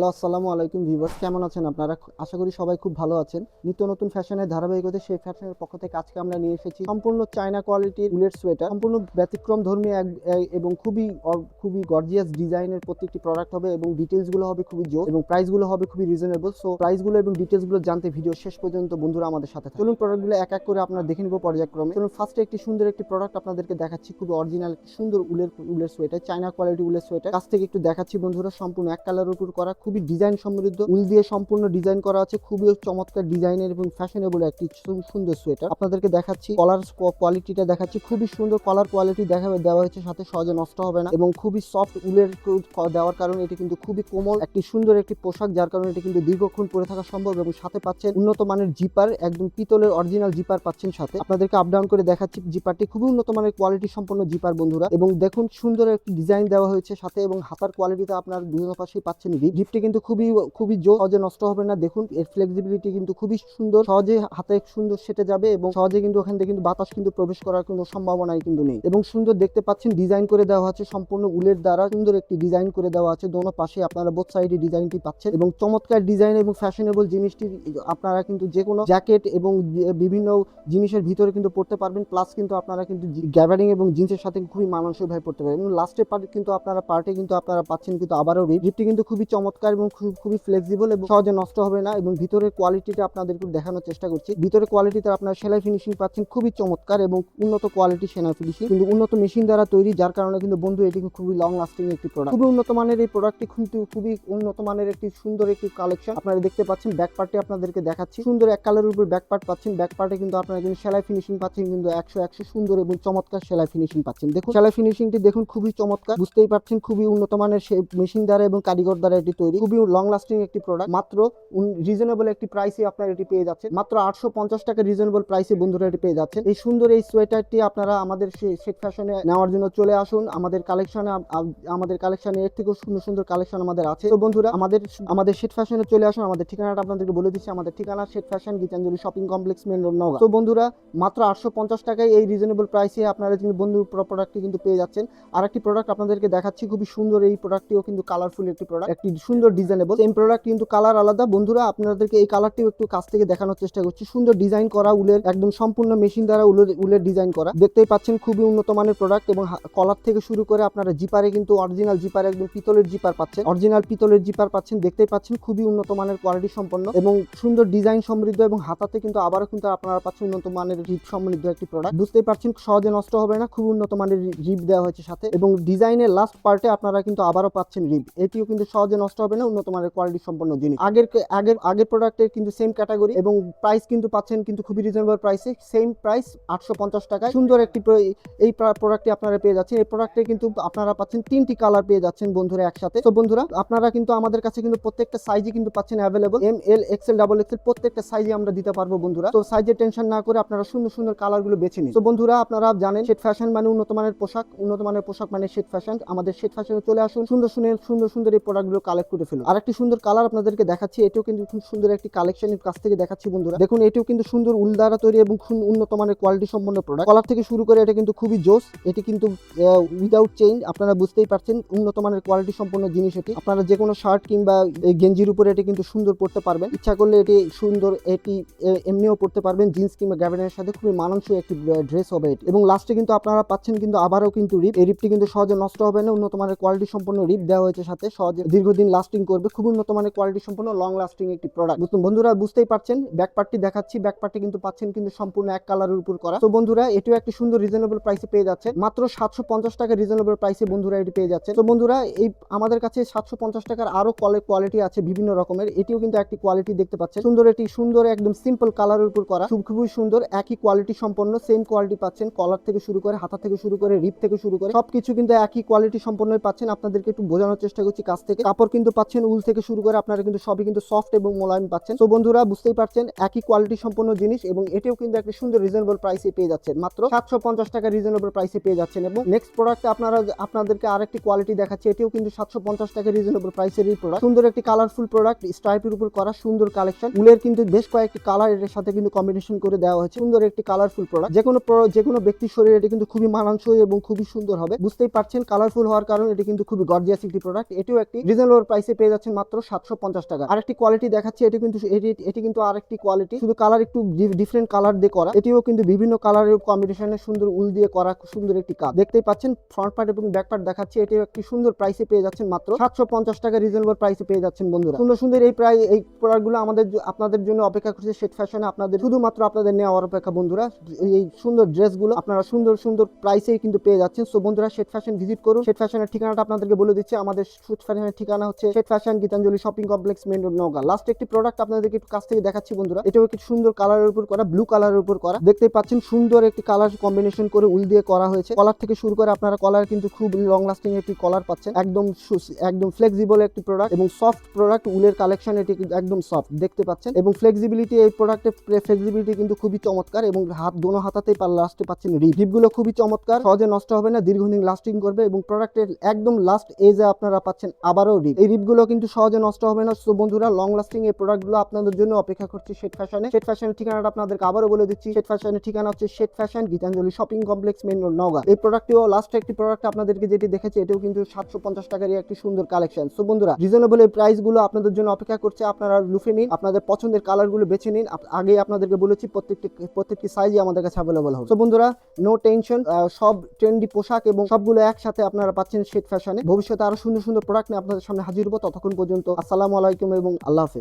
Hello, আসসালামু আলাইকুম viewers. কেমন আছেন আপনারা? আশা করি সবাই খুব ভালো আছেন। নিত্য নতুন ফ্যাশনের ধারাবাহিকতা, সেই ফ্যাশনের পক্ষ থেকে আজকে আমরা নিয়ে এসেছি সম্পূর্ণ চায়না কোয়ালিটির উলের সোয়েটার। সম্পূর্ণ ব্যতিক্রম ধর্মী এবং খুবই খুবই গর্জিয়াস ডিজাইনের প্রত্যেকটি প্রোডাক্ট হবে এবং ডিটেলসগুলো হবে খুবই জোর এবং প্রাইসগুলো হবে খুবই রিজনেবল সো প্রাইসগুলো এবং ডিটেলসগুলো জানতে ভিডিও শেষ পর্যন্ত বন্ধুরা আমাদের সাথে। চলুন প্রোডাক্টগুলো এক এক করে আপনারা দেখে নিব পর্যায়ক্রমে। চলুন ফার্স্টে একটি সুন্দর একটি প্রোডাক্ট আপনাদেরকে দেখাচ্ছি। খুবই অরিজিনাল সুন্দর উলের উলের সোয়েটার, চায়না কোয়ালিটি উলের সোয়েটার। কাছ থেকে একটু দেখাচ্ছি বন্ধুরা, সম্পূর্ণ এক কালার উপর করা খুবই ডিজাইন সমৃদ্ধ। উল দিয়ে সম্পূর্ণ ডিজাইন করা আছে, খুবই চমৎকার ডিজাইনের এবং ফ্যাশনেবল একটি সুন্দর সোয়েটার আপনাদেরকে দেখাচ্ছি কলার কোয়ালিটিটা দেখাচ্ছি। খুবই সুন্দর কলার কোয়ালিটি দেখা দেওয়া হয়েছে, সাথে সহজে নষ্ট হবে না এবং খুবই সফট উলের দেওয়ার কারণে এটি কিন্তু খুবই কোমল, একটি সুন্দর একটি পোশাক, যার কারণে এটি কিন্তু দীর্ঘক্ষণ পরে থাকা সম্ভব এবং সাথে পাচ্ছেন উন্নত মানের জিপার একদম পিতলের অরিজিনাল জিপার পাচ্ছেন সাথে। আপনাদেরকে আপ ডাউন করে দেখাচ্ছি জিপারটি খুবই উন্নত মানের কোয়ালিটি সম্পন্ন জিপার বন্ধুরা। এবং দেখুন, সুন্দর একটি ডিজাইন দেওয়া হয়েছে সাথে এবং হাতার কোয়ালিটিতে আপনার দুই পাশেই পাচ্ছেন। রিপ কিন্তু খুবই খুবই জোর সহজে নষ্ট হবে না। দেখুন, এর ফ্লেক্সিবিলিটি কিন্তু খুবই সুন্দর। সহজে হাতে সুন্দর সেটে যাবে এবং সহজে কিন্তু ওখান থেকে কিন্তু বাতাস কিন্তু প্রবেশ করার কোনো সম্ভাবনাই কিন্তু নেই। এবং সুন্দর দেখতে পাচ্ছেন ডিজাইন করে দেওয়া আছে সম্পূর্ণ উলের দ্বারা। সুন্দর একটি ডিজাইন করে দেওয়া আছে। দোনো পাশে আপনারা বোথ সাইডে ডিজাইনটি পাচ্ছেন এবং চমৎকার ডিজাইন এবং ফ্যাশনেবল জিনিসটি আপনারা কিন্তু যে কোনো জ্যাকেট এবং বিভিন্ন জিনিসের ভিতরে কিন্তু পড়তে পারবেন। প্লাস কিন্তু আপনারা কিন্তু গ্যাবারিং এবং জিন্সের সাথে খুবই মানানসই ভাবে পড়তে পারবেন। এবং লাস্টের পার্ট কিন্তু আপনারা পার্টে কিন্তু আপনারা পাচ্ছেন কিন্তু আবারও রিপ রিপটি কিন্তু খুবই চমৎকার। এবং খুবই ফ্লেক্সিবল এবং সহজে নষ্ট হবে না এবং ভিতরের কোয়ালিটিটা আপনাদেরকে দেখানোর চেষ্টা করছি। ভিতরে কোয়ালিটিতে আপনারা সেলাই ফিনিশিং পাচ্ছেন খুবই চমৎকার এবং উন্নত কোয়ালিটি সেলাই ফিনিশিং কিন্তু উন্নত মেশিন দ্বারা তৈরি, যার কারণে কিন্তু বন্ধু এটি খুবই লং লাস্টিং একটি প্রোডাক্ট খুবই উন্নত মানের এই প্রোডাক্টটি কিন্তু খুবই উন্নত মানের একটি সুন্দর একটি কালেকশন আপনারা দেখতে পাচ্ছেন ব্যাক পার্টটি আপনাদেরকে দেখাচ্ছি। সুন্দর এক কালারের উপর ব্যাক পার্ট পাচ্ছেন। ব্যাক পার্টে কিন্তু আপনারা কিন্তু সেলাই ফিনিশিং পাচ্ছেন, কিন্তু একশো একশো সুন্দর এবং চমৎকার সেলাই ফিনিশিং পাচ্ছেন। দেখুন, সেলাই ফিনিশিংটি দেখুন খুবই চমৎকার। বুঝতেই পারছেন, খুবই উন্নত মানের মেশিন দ্বারা এবং কারিগর দ্বারা এটি তৈরি। খুবই লং লাস্টিং একটি প্রোডাক্ট মাত্র রিজনেবল একটি প্রাইসে আপনারা এটি পেয়ে যাচ্ছেন। মাত্র আটশো পঞ্চাশ টাকা রিজনেবল প্রাইসে বন্ধুরা এটি পেয়ে যাচ্ছেন। এই সুন্দর এই সোয়েটারটি আপনারা আমাদের শেখ ফ্যাশনে নেওয়ার জন্য চলে আসুন। আমাদের কালেকশনে আমাদের কালেকশনে এর থেকেও সুন্দর সুন্দর কালেকশন আমাদের আছে। তো বন্ধুরা, আমাদের আমাদের শেট ফ্যাশনে চলে আসুন। আমাদের ঠিকানাটা আপনাদেরকে বলে দিচ্ছি। আমাদের ঠিকানা শেট fashion Gitanjali shopping complex main road Naogaon. তো বন্ধুরা, মাত্র আটশো পঞ্চাশ টাকায় এই রিজনেবল প্রাইসে আপনারা কিন্তু বন্ধু প্রোডাক্টটি কিন্তু পেয়ে যাচ্ছেন। আর একটি প্রোডাক্ট আপনাদেরকে দেখাচ্ছি। খুবই সুন্দর এই প্রোডাক্টটিও কিন্তু কালারফুল একটি প্রোডাক্ট একটি সুন্দর ডিজাইনেবল সেম প্রোডাক্ট কিন্তু কালার আলাদা। বন্ধুরা, আপনাদেরকে এই কালারটিও একটু কাছ থেকে দেখানোর চেষ্টা করছি। সুন্দর ডিজাইন করা উলের, একদম সম্পূর্ণ মেশিন দ্বারা উলের উলের ডিজাইন করা। দেখতেই পাচ্ছেন, খুবই উন্নত মানের প্রোডাক্ট এবং কলার থেকে শুরু করে আপনারা জিপারে কিন্তু অরিজিনাল জিপার একদম পিতলের জিপার পাচ্ছেন। অরিজিনাল পিতলের জিপার পাচ্ছেন, দেখতেই পাচ্ছেন, খুবই উন্নত মানের কোয়ালিটি সম্পন্ন এবং সুন্দর ডিজাইন সমৃদ্ধ এবং হাতাতে কিন্তু আবারও কিন্তু আপনারা পাচ্ছেন উন্নত মানের রিপ সমৃদ্ধ একটি প্রোডাক্ট বুঝতেই পারছেন, সহজে নষ্ট হবে না খুব উন্নত মানের রিপ দেওয়া হয়েছে সাথে এবং ডিজাইনের লাস্ট পার্টে আপনারা কিন্তু আবারও পাচ্ছেন রিপ এটিও কিন্তু সহজে নষ্ট হবে না, উন্নত মানের কোয়ালিটি সম্পন্ন জিনিস। আগের আগের আগের প্রোডাক্টের কিন্তু সেম ক্যাটাগরি এবং প্রাইস কিন্তু পাচ্ছেন কিন্তু খুবই রিজনেবল প্রাইসে সেম প্রাইস আটশো পঞ্চাশ টাকায়। সুন্দর একটি এই প্রোডাক্টটি আপনারা পেয়ে যাচ্ছেন। এই প্রোডাক্টে কিন্তু আপনারা পাচ্ছেন তিনটি কালার পেয়ে যাচ্ছেন বন্ধুরা একসাথে। তো বন্ধুরা, আপনারা কিন্তু আমাদের কাছে কিন্তু প্রত্যেকটা সাইজে কিন্তু পাচ্ছেন available M L XL double XL প্রত্যেকটা সাইজে আমরা দিতে পারব বন্ধুরা। তো সাইজের টেনশন না করে আপনারা সুন্দর সুন্দর কালারগুলো বেছে নিন। তো বন্ধুরা, আপনারা জানেন শেট ফ্যাশন মানে উন্নত মানের পোশাক। উন্নত মানের পোশাক মানে শেট ফ্যাশন আমাদের শেট ফ্যাশনে চলে আসুন। সুন্দর সুন্দর সুন্দর সুন্দর এই প্রোডাক্টগুলো কালেক্ট করে ফেলুন। আর একটি সুন্দর কালার আপনাদেরকে দেখাচ্ছি, এটিও কিন্তু খুব সুন্দর একটি কালেকশনের কাছ থেকে দেখাচ্ছি বন্ধুরা। দেখুন, এটিও কিন্তু সুন্দর উল দ্বারা তৈরি এবং উন্নত মানের কোয়ালিটি সম্পন্ন প্রোডাক্ট কলার থেকে শুরু করে এটা কিন্তু খুবই জোস, এটি কিন্তু উইদাউট চেইন আপনারা বুঝতেই পারছেন উন্নত মানের কোয়ালিটি সম্পন্ন জিনিস এটি। আপনারা যে কোনো শার্ট কিংবা গেঞ্জির উপরে এটি কিন্তু সুন্দর পড়তে পারবেন। ইচ্ছা করলে এটি সুন্দর, এটি এমনিও পড়তে পারবেন। জিন্স কিংবা গ্যাবেনের সাথে খুবই মানানসই একটি ড্রেস হবে এটি। এবং লাস্টে কিন্তু আপনারা পাচ্ছেন কিন্তু আবারও কিন্তু রিপ এই রিপটি কিন্তু সহজে নষ্ট হবে না, উন্নত মানের কোয়ালিটি সম্পন্ন রিপ দেওয়া হয়েছে সাথে। সহজে দীর্ঘদিন লাস্টিং করবে, খুব উন্নত মানের কোয়ালিটি সম্পন্ন লং লাস্টিং একটি প্রোডাক্ট বন্ধুরা, বুঝতেই পারছেন ব্যাক পার্টটি দেখাচ্ছি ব্যাক পার্টটি কিন্তু পাচ্ছেন কিন্তু সম্পূর্ণ এক কালারের উপর করা। তো বন্ধুরা, এটিও একটি সুন্দর রিজনেবল প্রাইসে পেয়ে যাচ্ছে। মাত্র সাতশো পঞ্চাশ টাকা রিজনেবল প্রাইসে বন্ধুরা এটি পেয়ে যাচ্ছে। তো বন্ধুরা, এই আমাদের কাছে সাতশো পঞ্চাশ টাকার আরও কোয়ালিটি আছে বিভিন্ন রকমের। এটিও কিন্তু একটি কোয়ালিটি দেখতে পাচ্ছেন। সুন্দর এটি সুন্দর, একদম সিম্পল কালারের উপর করা। খুব, খুবই সুন্দর, একই কোয়ালিটি সম্পন্ন সেম কোয়ালিটি পাচ্ছেন। কলার থেকে শুরু করে, হাতা থেকে শুরু করে রিপ থেকে শুরু করে, সবকিছু কিন্তু একই কোয়ালিটি সম্পন্নই পাচ্ছেন। আপনাদেরকে একটু বোঝানোর চেষ্টা করছি কাছ থেকে। কাপড় কিন্তু পাচ্ছেন, উল থেকে শুরু করে আপনারা কিন্তু সবই কিন্তু সফট এবং মোলায়েম পাচ্ছেন। তো বন্ধুরা, বুঝতেই পারছেন, একই কোয়ালিটি সম্পন্ন জিনিস এবং এটিও কিন্তু একটা সুন্দর রিজনেবল প্রাইসে পেয়ে যাচ্ছেন। মাত্র সাতশো পঞ্চাশ টাকা রিজনেবল প্রাইসে পেয়ে যাচ্ছেন এবং নেক্সট প্রোডাক্টে আপনারা, আপনাদেরকে আরেকটি কোয়ালিটি দেখাচ্ছে, এটিও কিন্তু সাতশো পঞ্চাশ টাকা রিজনেবল প্রাইসের এই প্রোডাক্ট সুন্দর একটি কালারফুল প্রোডাক্ট স্ট্রাইপের উপর করা সুন্দর কালেকশন উলের কিন্তু বেশ কয়েকটি কালারের সাথে কিন্তু কম্বিনেশন করে দেওয়া হয়েছে। সুন্দর একটি কালারফুল প্রোডাক্ট যে কোনো যে কোনো ব্যক্তির শরীরে এটি কিন্তু খুবই মানানসই এবং খুবই সুন্দর হবে। বুঝতেই পারছেন কালারফুল হওয়ার কারণে এটি কিন্তু খুবই গর্জিয়াস একটি প্রোডাক্ট এটিও একটি রিজনেবল প্রাইসে প্রাইসে পেয়ে যাচ্ছেন মাত্র সাতশো পঞ্চাশ টাকা। আরেকটি কোয়ালিটি দেখাচ্ছি, এটি কিন্তু এটি কিন্তু আরেকটি কোয়ালিটি শুধু কালার একটু ডিফারেন্ট কালার দিয়ে করা। এটিও কিন্তু বিভিন্ন কালারের কম্বিনেশনে সুন্দর উল দিয়ে করা সুন্দর একটি কাজ। দেখতেই পাচ্ছেন ফ্রন্ট পার্ট এবং ব্যাক পার্ট দেখাচ্ছি এটিও একটি সুন্দর প্রাইসে পেয়ে যাচ্ছেন মাত্র সাতশো পঞ্চাশ টাকা রিজনেবল প্রাইসে পেয়ে যাচ্ছেন বন্ধুরা। সুন্দর সুন্দর এই প্রাইস এই প্রোডাক্টগুলো আমাদের আপনাদের জন্য অপেক্ষা করছে সেট ফ্যাশনে আপনাদের, শুধুমাত্র আপনাদের নেওয়ার অপেক্ষা বন্ধুরা। এই- সুন্দর ড্রেসগুলো আপনারা সুন্দর সুন্দর প্রাইসেই কিন্তু পেয়ে যাচ্ছেন। সো বন্ধুরা শেট ফ্যাশন ভিজিট করুন। শেট ফ্যাশনের ঠিকানাটা আপনাদেরকে বলে দিচ্ছি। আমাদের শেট ফ্যাশনের ঠিকানা হচ্ছে শেট fashion Gitanjali shopping complex main road Naogaon last একটি প্রোডাক্ট আপনাদেরকে একটু কাছ থেকে দেখাচ্ছি বন্ধুরা। এটাও একটি সুন্দর কালারের উপর করা ব্লু কালারের উপর করা। দেখতে পাচ্ছেন সুন্দর একটি কালার কম্বিনেশন করে উল দিয়ে করা হয়েছে। কলার থেকে শুরু করে আপনারা কলার কিন্তু খুব লং লাস্টিং একটি কলার পাচ্ছেন। একদম একদম ফ্লেক্সিবল একটি প্রোডাক্ট এবং সফট প্রোডাক্ট উলের কালেকশন এটি একদম সফট দেখতে পাচ্ছেন? এবং ফ্লেক্সিবিলিটি এই প্রোডাক্টের ফ্লেক্সিবিলিটি কিন্তু খুবই চমৎকার এবং হাত, দোনো হাতাতেই পার লাস্টে পাচ্ছেন রিপ রিপগুলো খুবই চমৎকার, সহজে নষ্ট হবে না, দীর্ঘদিন লাস্টিং করবে এবং প্রোডাক্টের একদম লাস্ট এজে আপনারা পাচ্ছেন আবারও রিপ এই রিপগুলো কিন্তু সহজে নষ্ট হবে না। সো বন্ধুরা লং লাস্টিং এই প্রোডাক্টগুলো আপনাদের জন্য অপেক্ষা করছে শেট ফ্যাশনে শেট ফ্যাশনের ঠিকানাটা আপনাদেরকে আবারও বলে দিচ্ছি। শেট ফ্যাশনের ঠিকানা হচ্ছে শেট fashion Gitanjali shopping complex main road Naogaon এই প্রোডাক্টটিও লাস্ট একটি প্রোডাক্ট আপনাদেরকে যেটি দেখেছি এটাও কিন্তু সাতশো পঞ্চাশ টাকারই একটি সুন্দর কালেকশন সো বন্ধুরা রিজনেবল এই প্রাইসগুলো আপনাদের জন্য অপেক্ষা করছে। আপনারা লুফে নিন, আপনাদের পছন্দের কালারগুলো বেছে নিন। আগেই আপনাদেরকে বলেছি, প্রত্যেকটি প্রত্যেকটি সাইজই আমাদের কাছে অ্যাভেলেবল হবে। তো বন্ধুরা নো টেনশন সব ট্রেন্ডি পোশাক এবং সবগুলো একসাথে আপনারা পাচ্ছেন শেট ফ্যাশনে ভবিষ্যতে আরও সুন্দর সুন্দর প্রোডাক্ট নিয়ে আপনাদের সামনে হাজির হব। ততক্ষণ পর্যন্ত আসসালামু আলাইকুম এবং আল্লাহ হাফেজ।